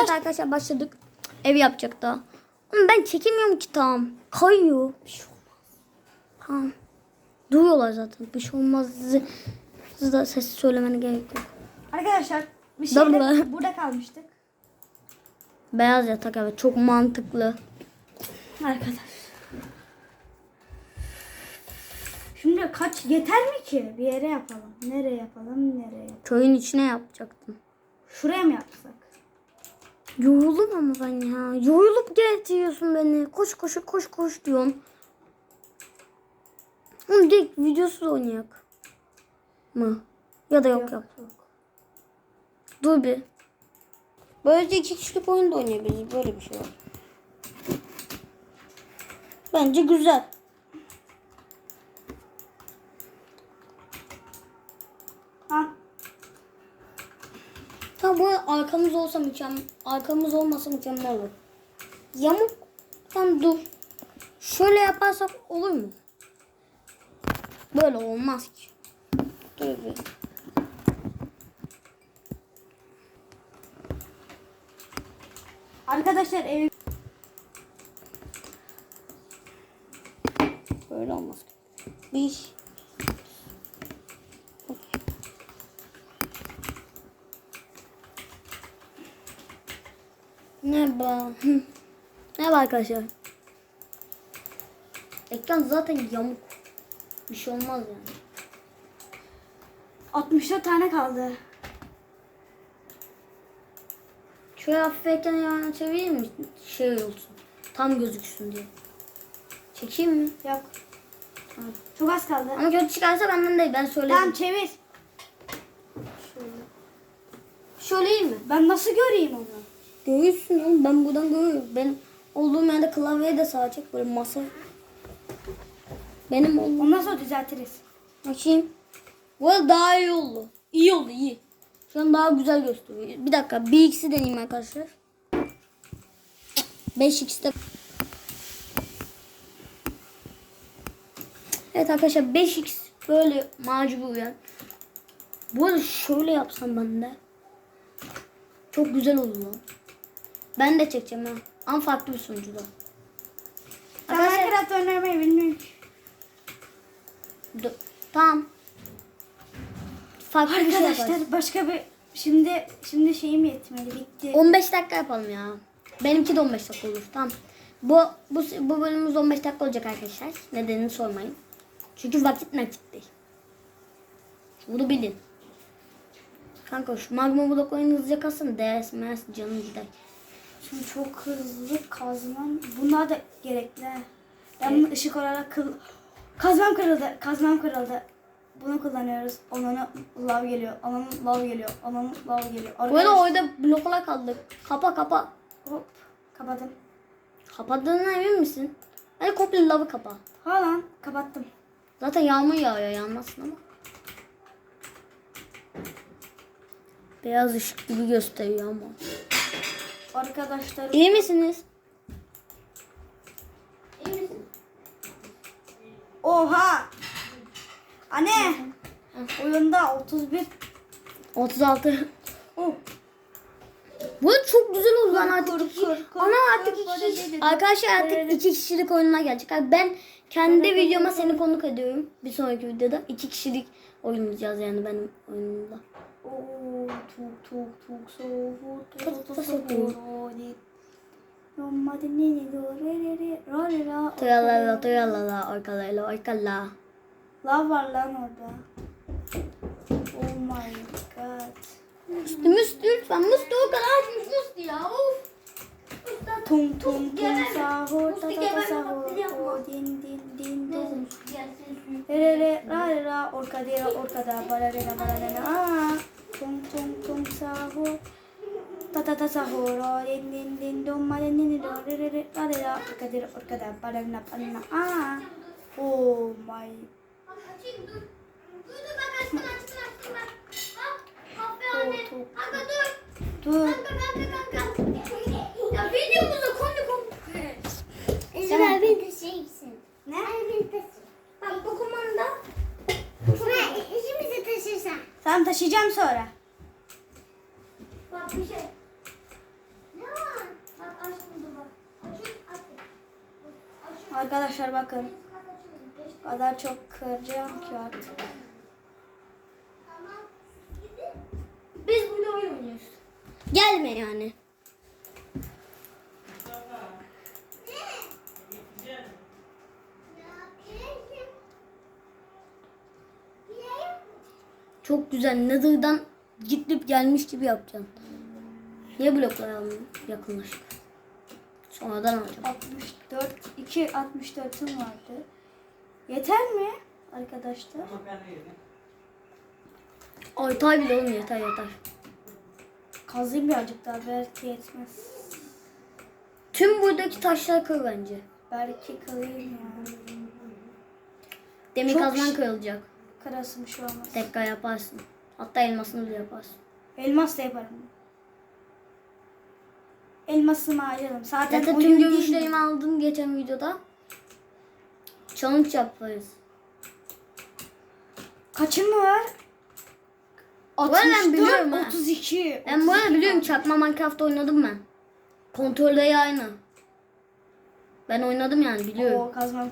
Evet arkadaşlar başladık. Ev yapacak daha. Ama ben çekemiyorum ki tam. Kayıyor. Bir şey olmaz. Tamam. Duyuyorlar zaten. Bir şey olmaz. Siz de ses söylemene gerek yok. Arkadaşlar bir şeyde burada kalmıştık. Beyaz yatak evet çok mantıklı. Arkadaş. Şimdi kaç yeter mi ki? Bir yere yapalım. Nereye yapalım? Nereye? Köyün içine yapacaktım. Şuraya mı yapsak? Yoruldum ama ben ya. Yorulup getiriyorsun beni. Koş koş koş koş diyorsun. Oğlum direkt videosuz oynayak. Mı? Ya da yok yok. yok. Dur bir. Böylece iki kişilik oyun da oynayabiliriz. Böyle bir şey var. Bence güzel. Bu arkamız olsa mükemmel. Arkamız olmasa mükemmel olur. Yamuk. Tam dur. Şöyle yaparsak olur mu? Böyle olmaz ki. Dur bir. arkadaşlar ev Böyle olmaz. Bir. Merhaba. Merhaba arkadaşlar. Ekran zaten yamuk. Bir şey olmaz yani. 64 tane kaldı. Şöyle hafif ekranı yana çevireyim mi? Şey olsun. Tam gözüksün diye. Çekeyim mi? Yok. Tamam. Çok az kaldı. Ama kötü çıkarsa benden değil. Ben söylerim. Tamam çevir. Şöyle iyi mi? Ben nasıl göreyim onu? Görüyorsun oğlum ben buradan görüyorum. Benim olduğum yerde klavyeye de sağ çek böyle masa. Benim olduğum. Ondan sonra düzeltiriz. Bakayım. Bu arada daha iyi oldu. İyi oldu iyi. Şu an daha güzel gösteriyor. Bir dakika 1x'i deneyeyim arkadaşlar. 5x'te. Evet arkadaşlar 5x böyle macuburen. Bu arada şöyle yapsam ben de. Çok güzel olur lan. Ben de çekeceğim ha. Ama farklı bir sunucuda. Ben Arkadaşlar- Minecraft oynamayı bilmiyorum. Dur. Tamam. Farklı bir şey yaparız. Arkadaşlar başka bir şimdi şimdi şeyim yetmedi bitti. 15 dakika yapalım ya. Benimki de 15 dakika olur. Tamam. Bu, bu, bu bölümümüz 15 dakika olacak arkadaşlar. Nedenini sormayın. Çünkü vakit nakit değil. Bunu bilin. Kanka şu magma bloklarını hızlıca kasın. Değmez canım gider. Şimdi çok hızlı kazmam. Bunlar da gerekli. Ben bunu ışık olarak kıl... Kazmam kırıldı. Kazmam kırıldı. Bunu kullanıyoruz. Onun lav geliyor. Onun lav geliyor. Onun lav geliyor. Bu arada orada bloklar kaldı. Kapa kapa. Hop. Kapadım. Kapattığına emin misin? Hadi komple lavı kapa. Ha lan kapattım. Zaten yağmur yağıyor yanmasın ama. Beyaz ışık gibi gösteriyor ama. Arkadaşlar İyi misiniz? Oha! Anne! Oyunda 31 36. Oh. Bu çok güzel oldu lan artık. kur, iki- kur, kur, Ana artık kur, iki, kur, arkadaşlar artık iki kişilik oyununa gelecek. Abi Ben kendi videoma seni konuk ediyorum. Bir sonraki videoda iki kişilik oynayacağız yani benim oyunumda. Oo, tuk tuk tuk soğuk Tuk, tuk tuk, tuk tuk. Olmadı ne ne do re re re ra re ra. Tuyalala tuyalala orkalayla orkala. Lav var lan orada. Oh my god. Musti lütfen Musti o kadar açmış Musti ya. Of. Tum tum tum sahur ta ta sahur. Din din din gelsin. Re re ra re ra orka de orka da bara re ra bara re ra. Aa. Tum tum tum sahur. Ta ta ta sahur. Din din din dum ma din din do re re re ra re ra orka de orka da bara na bara na. Aa. Oh my. Dur. Dur dur Şimdi ben beni taşıyacaksın. Ne? Ben beni taşı. Bak bu kumanda. Buraya işimizi taşırsan. Tamam taşıyacağım sonra. Bak bir şey. Ne var? Bak aç bunu bak. Açın, açın. Arkadaşlar bakın. O kadar çok kıracağım ki artık. Biz burada oyun oynuyoruz. Gelme yani. Çok güzel. Nether'dan gidip gelmiş gibi yapacaksın. Niye blokları almıyor? Yakınlaşık. Sonradan alacağım. 64, 2 64'üm vardı. Yeter mi arkadaşlar? Aytay bile oğlum yeter yeter. Kazayım birazcık daha belki yetmez. Tüm buradaki taşlar kır bence. Belki kırayım ya. Demir Çok kazman şey- kırılacak. Kırasım şu olmaz. Tekrar yaparsın. Hatta elmasını bile yaparsın. Elmas da yaparım. Elmasımı harcadım. Zaten, Zaten tüm gümüşlerimi mi? aldın geçen videoda. Challenge yaparız. Kaçın mı var? arada ben 64, biliyorum ha. 32. Ben bu arada 32 biliyorum çakma Minecraft oynadım ben. Kontrolleri aynı. Ben oynadım yani biliyorum. Oo kazmam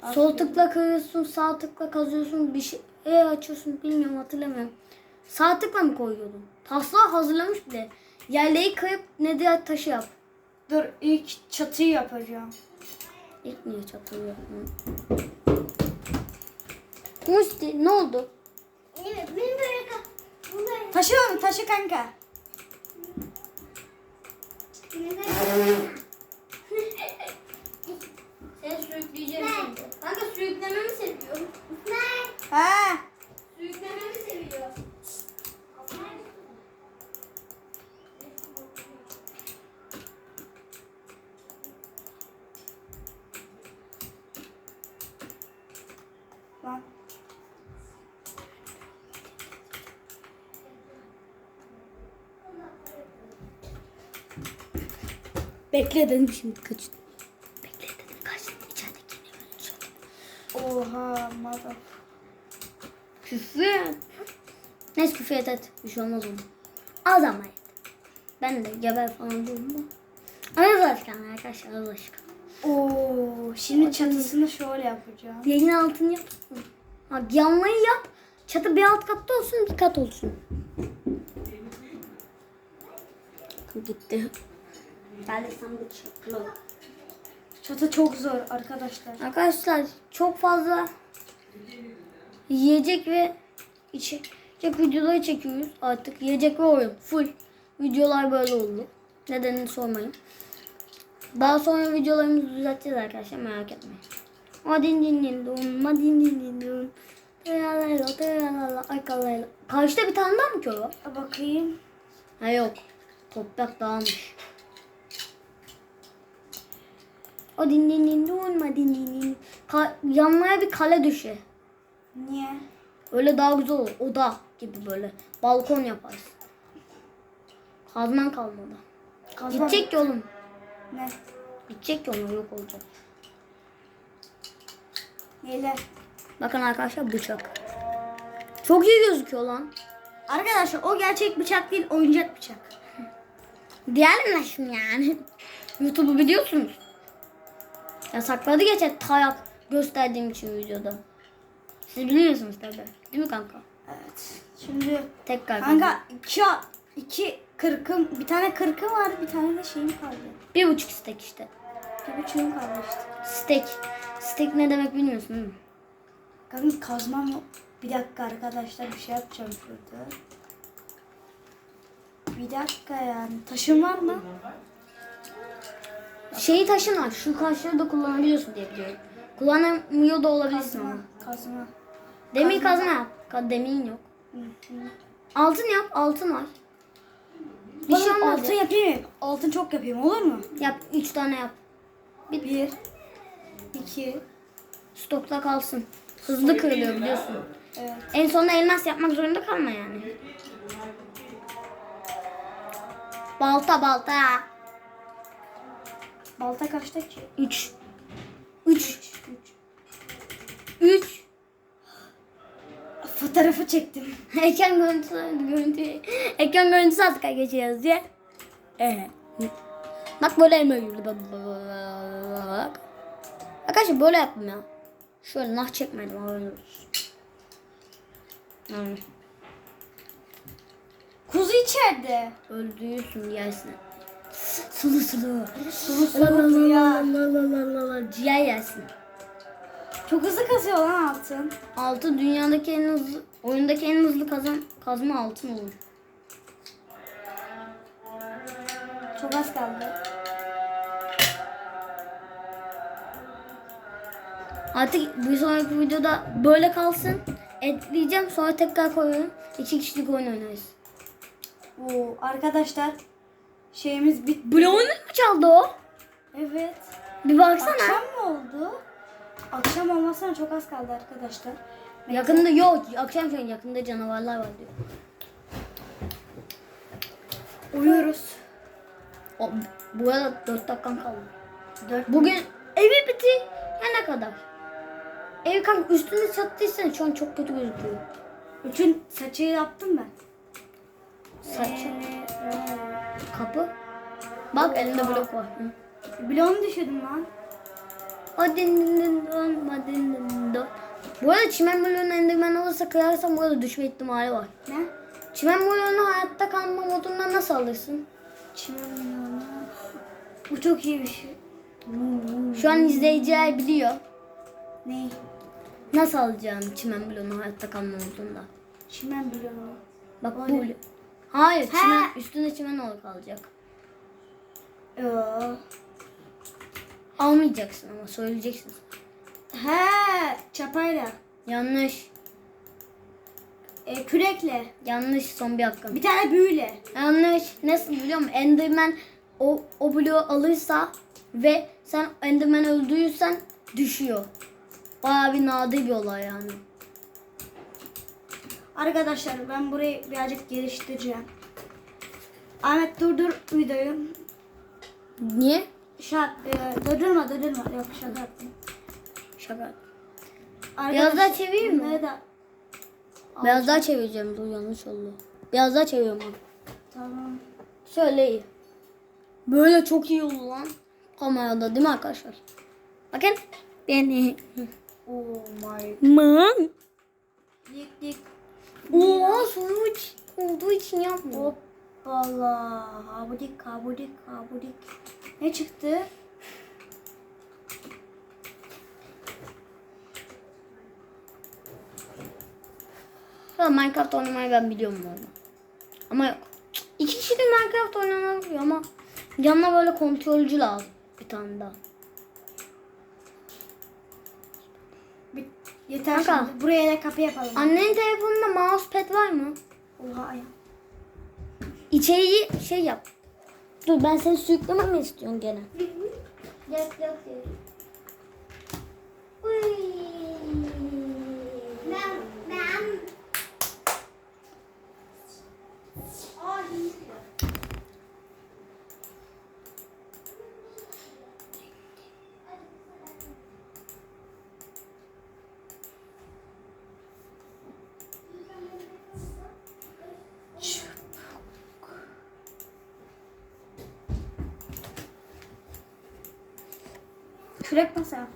kırıldı. Sol tıkla kırıyorsun, sağ tıkla kazıyorsun, bir şey e, açıyorsun bilmiyorum hatırlamıyorum. Sağ tıkla mı koyuyordun? Taslağı hazırlamış bile. Yerleri kırıp nedir taşı yap. Dur ilk çatıyı yapacağım. İlk niye çatılıyor? Musti ne oldu? Evet, benim böyle- Taşı onu taşı kanka. Seni sürükleyeceğim şimdi. Kanka sürüklememi seviyor. Ha. Sürüklememi seviyor. Lan. Bekle dedim şimdi kaç. Bekle dedim kaç. İçeridekini öldüreceğim. Oha mother. Küfür et. Neyse küfür et et. Bir şey olmaz ona. Az ama et. Ben de geber falan diyorum da. Az aşkına arkadaşlar az aşkına. Oo, şimdi çatısını şöyle yapacağım. Yayın altını yap. Ha, yanmayı yap. Çatı bir alt katta olsun bir kat olsun. Gitti. Geldi sandık çakılı. Çatı çok zor arkadaşlar. Arkadaşlar çok fazla yiyecek ve içecek videoları çekiyoruz artık. Yiyecek ve oyun full. Videolar böyle oldu. Nedenini sormayın. Daha sonra videolarımızı düzelteceğiz arkadaşlar merak etmeyin. Madin din din dun, madin din din dun. Tıralala, tıralala, arkalayla. Karşıda bir tane daha mı var? Ha, Bakayım. Ha yok. Toprak dağılmış. O din din din dun, madin din din. Ka- yanmaya bir kale düşü. Niye? Öyle daha güzel olur. Oda gibi böyle. Balkon yaparsın. Kazman kalmadı. Kazma. Gidecek ki oğlum. Ne? Gidecek onun yok olacak. Neyle? Bakın arkadaşlar bıçak. Çok iyi gözüküyor lan. Arkadaşlar o gerçek bıçak değil oyuncak bıçak. Diyelim şimdi yani. YouTube'u biliyorsunuz. Yasakladı geçen tayak gösterdiğim için videoda. Siz biliyorsunuz tabi. Değil mi kanka? Evet. Şimdi Tekrar. kanka iki, iki kırkım bir tane kırkım var bir tane de şeyim kaldı. Bir buçuk stek işte. Bir buçuğum kaldı işte. Stek. Stek ne demek bilmiyorsun değil mi? Kanka kazmam yok. Bir dakika arkadaşlar bir şey yapacağım şurada. Bir dakika yani. Taşın var mı? Şeyi taşın Şu karşıları da kullanabiliyorsun diye biliyorum. Kullanamıyor da olabilirsin Kazma. ama. Kazma. Demir kazma yap. Ka- Demirin yok. Altın yap. Altın var. Bir Bana şey olmaz. altın ya. yapayım mı? Altın çok yapayım olur mu? Yap. Üç tane yap. Bir. iki. Stokta kalsın. Hızlı kırılıyor biliyorsun. Evet. En sonunda elmas yapmak zorunda kalma yani. Balta balta. Balta kaçta ki? 3. 3. Üç. 3. Fotoğrafı çektim. Ekran görüntüsü, görüntü, ekran görüntüsü artık geçiyoruz diye. Ee. Bak böyle elma gibi. Bak. Arkadaşlar böyle yaptım ya. Şöyle nah çekmedim. Yani Kuzu içeride. öldürüyorsun yersin. Sulu sulu. Sulu sulu. Ciğer yersin. Çok hızlı kasıyor lan altın. Altın dünyadaki en hızlı, oyundaki en hızlı kazan, kazma altın olur. Çok az kaldı. Artık bir sonraki videoda böyle kalsın. Ekleyeceğim sonra tekrar koyuyorum. İki kişilik oyun oynarız. Oo, arkadaşlar şeyimiz bitti. Bloğunu mu çaldı o? Evet. Bir baksana. Akşam mı oldu? Akşam olmasına çok az kaldı arkadaşlar. Yakında yok. Akşam şey yakında canavarlar var diyor. Uyuyoruz. O, bu arada 4 dakikam kaldı. Dört Bugün evi bitir. Ya ne kadar? Ev kanka üstüne çattıysan şu an çok kötü gözüküyor. Bütün saçı yaptım ben. Saç, kapı. Bak elinde blok var. Bloğumu düşürdüm lan. O din din din don, o din din don. Bu arada çimen bloğunu endirmen olursa kırarsam bu arada düşme ihtimali var. Ne? Çimen bloğunu hayatta kalma modundan nasıl alırsın? Çimen bloğunu. Bu çok iyi bir şey. Şu an izleyiciler biliyor. Ne? Nasıl alacağım çimen bloğunu hayatta kalma modunda. Çimen bloğu. Bak bu Öyle. blo- Hayır Ha. çimen, üstünde çimen olur kalacak. Yoo. Almayacaksın ama söyleyeceksin. He, çapayla. Yanlış. E, kürekle. Yanlış son bir hakkım. Bir tane büyüyle. Yanlış. Nasıl biliyor musun? Enderman o, o bloğu alırsa ve sen Enderman öldürürsen düşüyor. Bayağı bir nadir bir olay yani. Arkadaşlar ben burayı birazcık geliştireceğim. Ahmet durdur videoyu. Niye? Şak, e, durdurma durdurma. Yok şaka yaptım. Şaka. Arkadaşlar, Biraz daha çevireyim mi? bunları da- Biraz daha çevireceğim. Dur yanlış oldu. Biraz daha çeviriyorum abi. Tamam. Şöyle iyi. Böyle çok iyi oldu lan. Kamerada değil mi arkadaşlar? Bakın. Beni. Oh my. Man. Dik dik. Oo sonuç olduğu için yapmıyor. Hoppala. Habudik habudik habudik. Ne çıktı? Ya Minecraft oynamayı ben biliyorum bu arada. Ama yok. İki kişi de Minecraft oynanabiliyor ama yanına böyle kontrolcü lazım. Bir tane daha. Bir, yeter Kanka. şimdi. Buraya da kapı yapalım. Annenin telefonunda mousepad var mı? Oha ya. İçeriği şey yap. Dur ben seni sürüklemem mi istiyorsun gene? Yok yok yok. Uy. Kürek masa.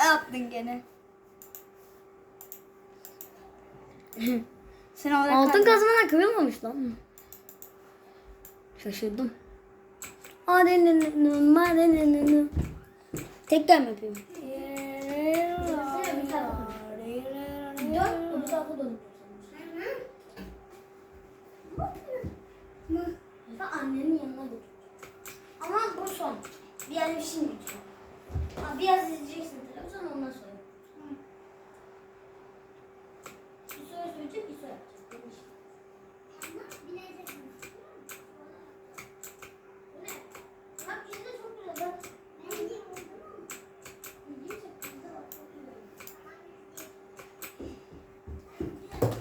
Ne yaptın gene? Sen orada Altın kal. kazmana kırılmamış lan. Şaşırdım. Adenenenu, madenenenu. Tekrar mı yapayım? Dön, öbür tarafa dön. Sen annenin yanına git. Ama bu son. Diğer bir şey bitiyor. Ha, biraz izleyeceksin televizyon ondan sonra. Bir soru söyleyecek, bir soru yapacak.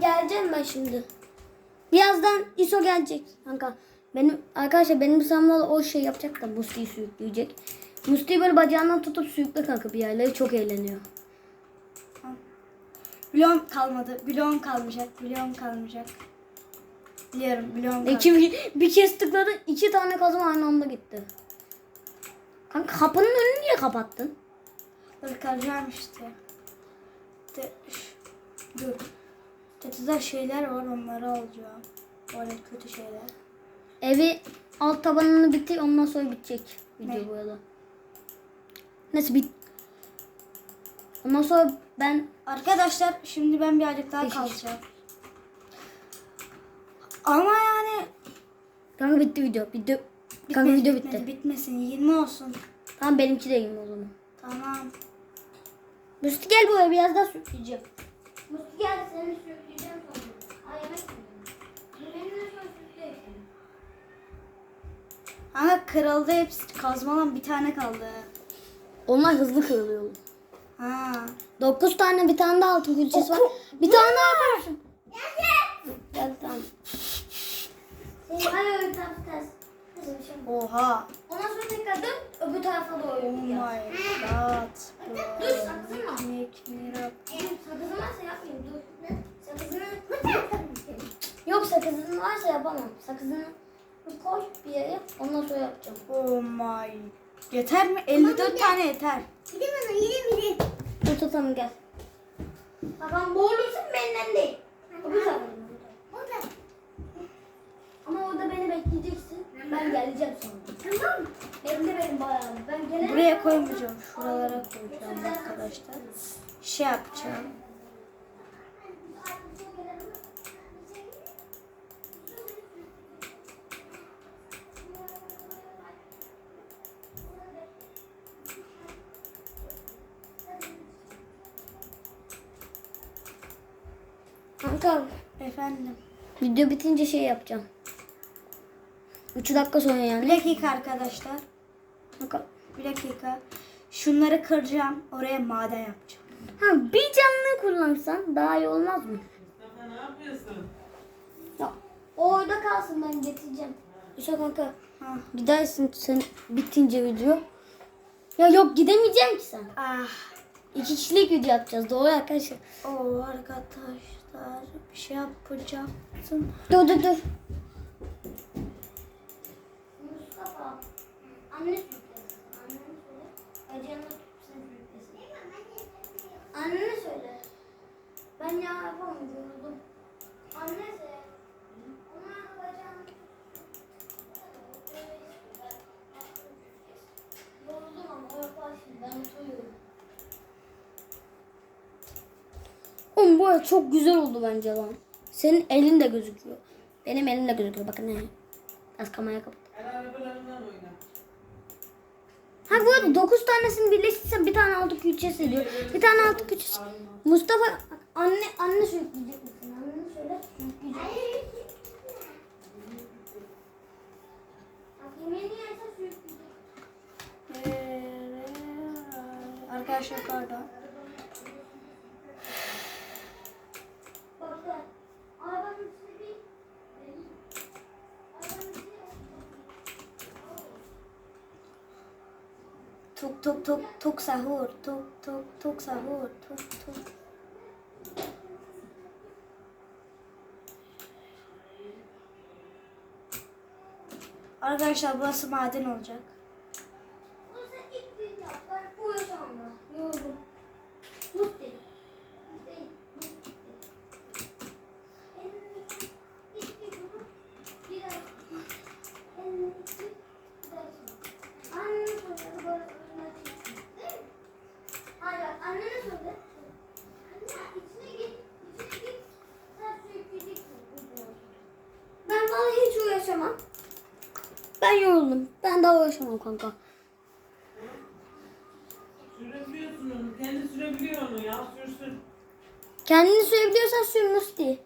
Geleceğim ben şimdi. Birazdan ISO gelecek kanka. Benim arkadaşlar benim Samuel o şey yapacak da Musti'yi sürükleyecek. Musti'yi böyle bacağından tutup sürükle kanka bir yerlere çok eğleniyor. Bloğum kalmadı. Bloğum kalmayacak. Bloğum kalmayacak. Biliyorum bloğum kalmayacak. İki, bir kez tıkladı iki tane kazma aynı anda gitti. Kanka kapının önünü niye kapattın? Dur kalacağım işte. De, dur. Çatıda şeyler var onları alacağım. Böyle kötü şeyler. Evi alt tabanını bitir ondan sonra bitecek video Ne? bu arada. Nasıl bit? Ondan sonra ben Arkadaşlar şimdi ben birazcık daha kalacağım. Ama yani kanka bitti video. Video kanka bitmedi, video bitmedi, bitti. bitmesin 20 olsun. Tamam benimki de yiyeyim o zaman. Tamam. Musti gel buraya biraz daha sürükleyeceğim. Mutlu gel seni sürükleyeceğim sonra. Ay yemek. Ama kırıldı hepsi kazmalan bir tane kaldı. Onlar hızlı kırılıyor. Ha. 9 tane bir tane daha altın külçesi var. Bir tane daha yaparsın. Gel tamam. Şey. Oha. Ondan sonra tekrar dön öbür tarafa doğru Oh my yap. god. Dur, sakın mı? Make me up. Sakızın varsa yapmayayım dur. Sakızını? Yok sakızın varsa yapamam. Sakızını koy bir yere ondan sonra yapacağım. Oh my. Yeter mi? 54 tane yeter. Gidin bana gidin gidin. Dur tutalım gel. Babam boğulursun benden değil. Öbür tarafa dön. Orada. Ama orada beni bekleyeceksin. Ben geleceğim sonra. Tamam. Bekle benim bayağı. Ben gelene Buraya koymayacağım. Şuralara koyacağım arkadaşlar. Şey yapacağım. Kanka Efendim. Video bitince şey yapacağım. 3 dakika sonra Bir yani. dakika arkadaşlar. Bir dakika. Şunları kıracağım. Oraya maden yapacağım. Ha bir canlı kullansan daha iyi olmaz mı? Mustafa ne yapıyorsun? Ya o orada kalsın ben getireceğim. Yusuf kanka Ha. gidersin sen bitince video. Ya yok gidemeyeceğim ki sen. Ah. İki kişilik video yapacağız doğru arkadaşlar. O arkadaşlar bir şey yapacaksın. Dur dur dur. Mustafa. Anne. Annene söyle. Ben ya yapamam yoruldum. Anne söyle. Ona bacağını Yoruldum ama o yapar şimdi. Ben oturuyorum. Oğlum bu arada çok güzel oldu bence lan. Senin elin de gözüküyor. Benim elim de gözüküyor bakın ne. Biraz kameraya kapat. Ha bu arada 9 tanesini birleştirsen bir tane altı külçesi ediyor. Bir tane altı külçesi. Mustafa anne anne sürükleyecek misin? Annene söyle sürükleyecek. Sürükleyecek. Arkadaşlar pardon. Bak sen. Arabanın içinde bir... Arabanın içinde Tuk tuk tuk tuk sahur. Tuk tuk tuk sahur. Tuk tuk. Arkadaşlar burası maden olacak. Bunu sen ilk bir yap. Ben uğraşamam ben. Yoruldum. Mut değil. Değil. Mut değil. Elini ilk bir bunu bir ay. Elini ilk bir bir ay sonra. Annene söyle. Böyle önüne çıksın. Değil mi? Hayır bak annene söyle. Anne içine git. İçine git. Sen sürükleyeceksin. Ben vallahi hiç uğraşamam. Ben yoruldum. Ben daha uğraşamam kanka. Sürebiliyorsun onu. Kendi sürebiliyor onu ya. Sürsün. Kendini sürebiliyorsan sür Musti.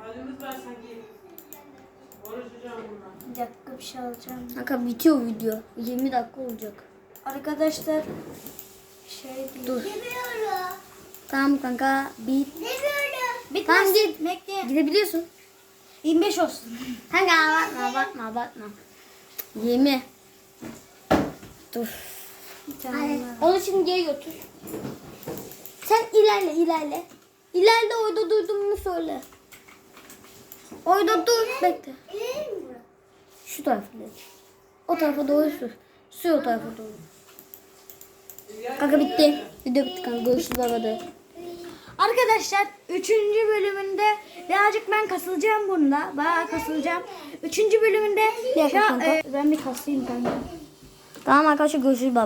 Halimiz var sanki. Uğraşacağım bundan. Bir dakika bir şey alacağım. Kanka bitiyor video. 20 dakika olacak. Arkadaşlar şey değil. Dur. Demiyorum. Tamam kanka bit. Demiyorum. Bitmez. Tamam git. Bekle. Gidebiliyorsun. 25 olsun. Kanka abartma abartma abartma. 20. Dur. Var. Onu şimdi geri götür. Sen ilerle ilerle. İleride orada durduğumu söyle. Orada dur. Bekle. Şu tarafa doğru. O tarafa doğru sür. Sür o tarafa doğru. Kanka bitti. Video bitti kanka. Görüşürüz arada. Arkadaşlar 3. bölümünde birazcık ben kasılacağım bunda. Bayağı kasılacağım. 3. bölümünde kanka. e, ben bir kasayım kanka. Tamam arkadaşlar görüşürüz baba.